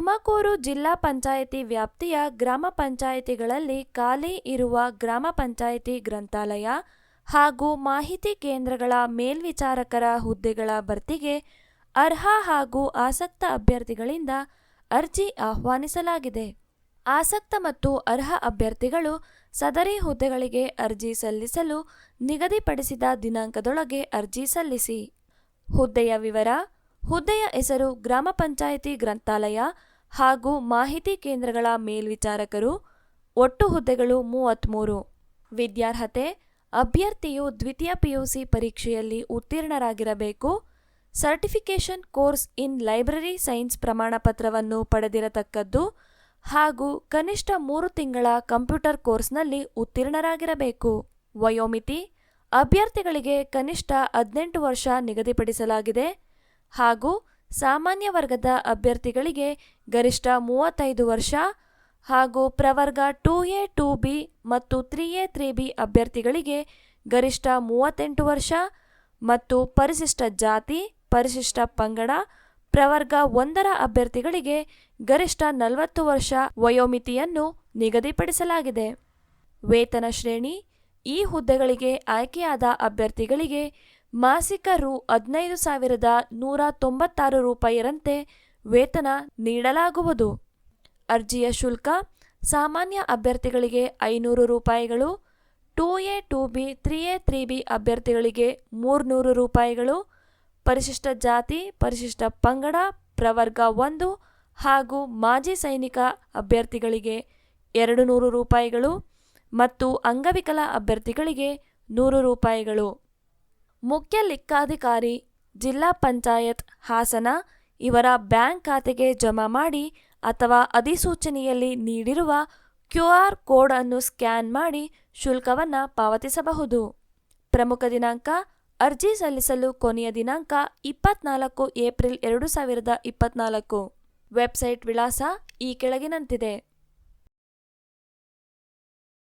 ತುಮಕೂರು ಜಿಲ್ಲಾ ಪಂಚಾಯಿತಿ ವ್ಯಾಪ್ತಿಯ ಗ್ರಾಮ ಪಂಚಾಯಿತಿಗಳಲ್ಲಿ ಖಾಲಿ ಇರುವ ಗ್ರಾಮ ಪಂಚಾಯಿತಿ ಗ್ರಂಥಾಲಯ ಹಾಗೂ ಮಾಹಿತಿ ಕೇಂದ್ರಗಳ ಮೇಲ್ವಿಚಾರಕರ ಹುದ್ದೆಗಳ ಭರ್ತಿಗೆ ಅರ್ಹ ಹಾಗೂ ಆಸಕ್ತ ಅಭ್ಯರ್ಥಿಗಳಿಂದ ಅರ್ಜಿ ಆಹ್ವಾನಿಸಲಾಗಿದೆ. ಆಸಕ್ತ ಮತ್ತು ಅರ್ಹ ಅಭ್ಯರ್ಥಿಗಳು ಸದರಿ ಹುದ್ದೆಗಳಿಗೆ ಅರ್ಜಿ ಸಲ್ಲಿಸಲು ನಿಗದಿಪಡಿಸಿದ ದಿನಾಂಕದೊಳಗೆ ಅರ್ಜಿ ಸಲ್ಲಿಸಿ. ಹುದ್ದೆಯ ವಿವರ, ಹುದ್ದೆಯ ಹೆಸರು ಗ್ರಾಮ ಪಂಚಾಯಿತಿ ಗ್ರಂಥಾಲಯ ಹಾಗೂ ಮಾಹಿತಿ ಕೇಂದ್ರಗಳ ಮೇಲ್ವಿಚಾರಕರು, ಒಟ್ಟು ಹುದ್ದೆಗಳು ಮೂವತ್ತ್ಮೂರು ವಿದ್ಯಾರ್ಹತೆ, ಅಭ್ಯರ್ಥಿಯು ದ್ವಿತೀಯ ಪಿಯುಸಿ ಪರೀಕ್ಷೆಯಲ್ಲಿ ಉತ್ತೀರ್ಣರಾಗಿರಬೇಕು. Certification course in library science ಪ್ರಮಾಣಪತ್ರವನ್ನು ಪಡೆದಿರತಕ್ಕದ್ದು ಹಾಗೂ ಕನಿಷ್ಠ ಮೂರು ತಿಂಗಳ ಕಂಪ್ಯೂಟರ್ ಕೋರ್ಸ್ನಲ್ಲಿ ಉತ್ತೀರ್ಣರಾಗಿರಬೇಕು. ವಯೋಮಿತಿ, ಅಭ್ಯರ್ಥಿಗಳಿಗೆ ಕನಿಷ್ಠ ಹದಿನೆಂಟು ವರ್ಷ ನಿಗದಿಪಡಿಸಲಾಗಿದೆ ಹಾಗೂ ಸಾಮಾನ್ಯ ವರ್ಗದ ಅಭ್ಯರ್ಥಿಗಳಿಗೆ ಗರಿಷ್ಠ ಮೂವತ್ತೈದು ವರ್ಷ ಹಾಗೂ ಪ್ರವರ್ಗ ಟೂ ಎ ಟೂ ಬಿ ಮತ್ತು ತ್ರೀ ಎ ತ್ರೀ ಬಿ ಅಭ್ಯರ್ಥಿಗಳಿಗೆ ಗರಿಷ್ಠ ಮೂವತ್ತೆಂಟು ವರ್ಷ ಮತ್ತು ಪರಿಶಿಷ್ಟ ಜಾತಿ, ಪರಿಶಿಷ್ಟ ಪಂಗಡ, ಪ್ರವರ್ಗ ಒಂದರ ಅಭ್ಯರ್ಥಿಗಳಿಗೆ ಗರಿಷ್ಠ ನಲವತ್ತು ವರ್ಷ ವಯೋಮಿತಿಯನ್ನು ನಿಗದಿಪಡಿಸಲಾಗಿದೆ. ವೇತನ ಶ್ರೇಣಿ, ಈ ಹುದ್ದೆಗಳಿಗೆ ಆಯ್ಕೆಯಾದ ಅಭ್ಯರ್ಥಿಗಳಿಗೆ ಮಾಸಿಕ ರು ಹದಿನೈದು ಸಾವಿರದ ನೂರ ತೊಂಬತ್ತಾರು ರೂಪಾಯಿರಂತೆ ವೇತನ ನೀಡಲಾಗುವುದು. ಅರ್ಜಿಯ ಶುಲ್ಕ ಸಾಮಾನ್ಯ ಅಭ್ಯರ್ಥಿಗಳಿಗೆ ಐನೂರು ರೂಪಾಯಿಗಳು, two A, two B, three A, three B ಅಭ್ಯರ್ಥಿಗಳಿಗೆ ಮೂರ್ನೂರು ರೂಪಾಯಿಗಳು, ಪರಿಶಿಷ್ಟ ಜಾತಿ, ಪರಿಶಿಷ್ಟ ಪಂಗಡ, ಪ್ರವರ್ಗ ಒಂದು ಹಾಗೂ ಮಾಜಿ ಸೈನಿಕ ಅಭ್ಯರ್ಥಿಗಳಿಗೆ ಎರಡು ನೂರು ರೂಪಾಯಿಗಳು ಮತ್ತು ಅಂಗವಿಕಲ ಅಭ್ಯರ್ಥಿಗಳಿಗೆ ನೂರು ರೂಪಾಯಿಗಳು. ಮುಖ್ಯ ಲೆಕ್ಕಾಧಿಕಾರಿ ಜಿಲ್ಲಾ ಪಂಚಾಯತ್ ಹಾಸನ ಇವರ ಬ್ಯಾಂಕ್ ಖಾತೆಗೆ ಜಮಾ ಮಾಡಿ ಅಥವಾ ಅಧಿಸೂಚನೆಯಲ್ಲಿ ನೀಡಿರುವ ಕ್ಯೂ ಆರ್ ಅನ್ನು ಸ್ಕ್ಯಾನ್ ಮಾಡಿ ಶುಲ್ಕವನ್ನು ಪಾವತಿಸಬಹುದು. ಪ್ರಮುಖ ದಿನಾಂಕ ಅರ್ಜಿ ಸಲ್ಲಿಸಲು ಕೊನೆಯ ದಿನಾಂಕ ಇಪ್ಪತ್ನಾಲ್ಕು ಏಪ್ರಿಲ್ ಎರಡು ಸಾವಿರದ ಇಪ್ಪತ್ನಾಲ್ಕು. ವೆಬ್ಸೈಟ್ ವಿಳಾಸ ಈ ಕೆಳಗಿನಂತಿದೆ.